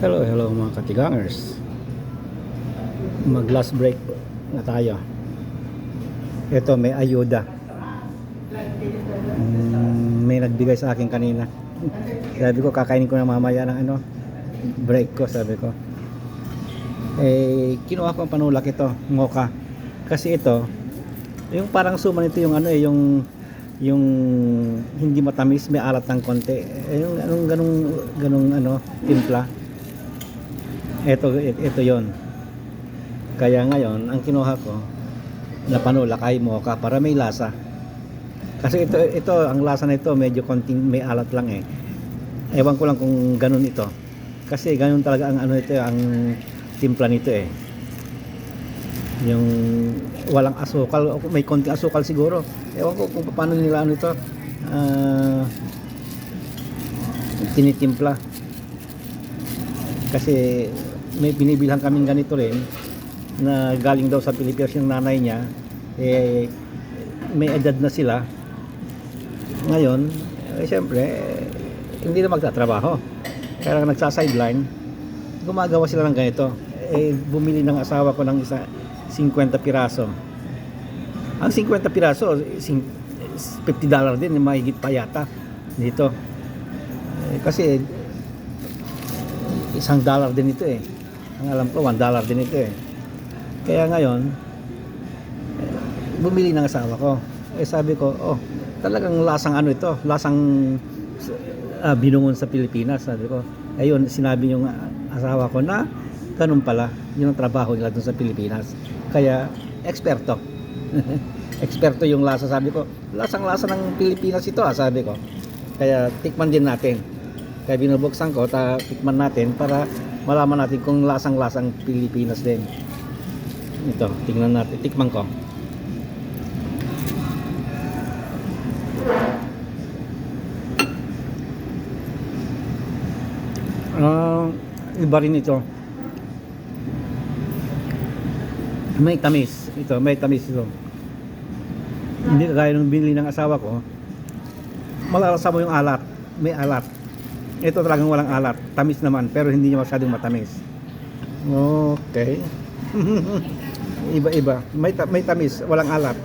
Hello, hello mga katigangers. Mag last break na tayo. Ito may ayuda. Mm, may nagbigay sa akin kanina. Sabi ko kakainin ko na mamaya ng ano break ko sabi ko. Eh kinuha ko ang panulak ito, ngoka. Kasi ito yung parang suma nito yung ano eh yung yung hindi matamis, may alat ng konti. Eh, yung anong ganong ganong ano timpla. Ito, ito yon. Kaya ngayon, ang kinuha ko, na panulakay mo ka para may lasa. Kasi ito, ito, ang lasa na ito, medyo konting may alat lang eh. Ewan ko lang kung ganun ito. Kasi ganun talaga ang ano ito, ang timpla nito eh. Yung walang asukal, may konting asukal siguro. Ewan ko kung paano nila ano ito, ah, tinitimpla. Kasi may binibilhan kaming ganito rin na galing daw sa Pilipinas yung nanay niya eh may edad na sila. Ngayon eh, syempre eh, hindi na magtatrabaho. Kaya lang nagsa-sideline gumagawa sila ng ganito. Eh bumili ng asawa ko ng isa 50 piraso. Ang 50 piraso sing- 50 dollar din mahigit pa yata dito. Eh, kasi isang dollar din ito eh. Ang alam ko, one dollar din ito eh. Kaya ngayon, bumili ng asawa ko. Eh sabi ko, oh, talagang lasang ano ito, lasang ah, binungon sa Pilipinas. Sabi ko, ayun, sinabi yung asawa ko na ganun pala, yun ang trabaho nila dun sa Pilipinas. Kaya, eksperto. eksperto yung lasa, sabi ko, lasang-lasa ng Pilipinas ito, ah, sabi ko. Kaya, tikman din natin. Kaya binubuksan ko, ta tikman natin para malaman natin kung lasang-lasang Pilipinas din. Ito, tingnan natin. Tikman ko. Ah, iba rin ito. May tamis. Ito, may tamis ito. Hindi kagaya nung binili ng asawa ko. Malalasa mo yung alat. May alat. Ito talagang walang alat. Tamis naman, pero hindi niya masyadong matamis. Okay. Iba-iba. May, ta- may tamis, walang alat.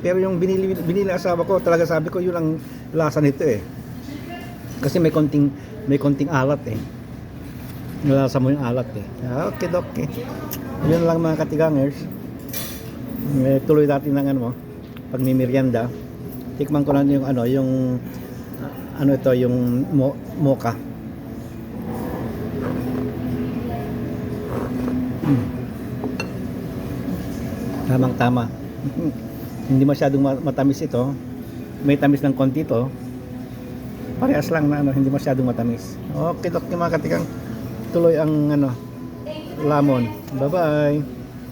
Pero yung binili, binili asawa ko, talaga sabi ko, yun ang lasa nito eh. Kasi may konting, may konting alat eh. Nalasa mo yung alat eh. Okay, okay. Yun lang mga katigangers. Eh, tuloy natin ng ano pag may merienda. Tikman ko lang yung ano, yung ah, ano ito, yung mo, mocha. Mm. Tamang tama. Hindi masyadong ma- matamis ito. May tamis ng konti ito. Parehas lang na ano, hindi masyadong matamis. Okay, okay mga katikang. Tuloy ang ano, lamon. Bye-bye.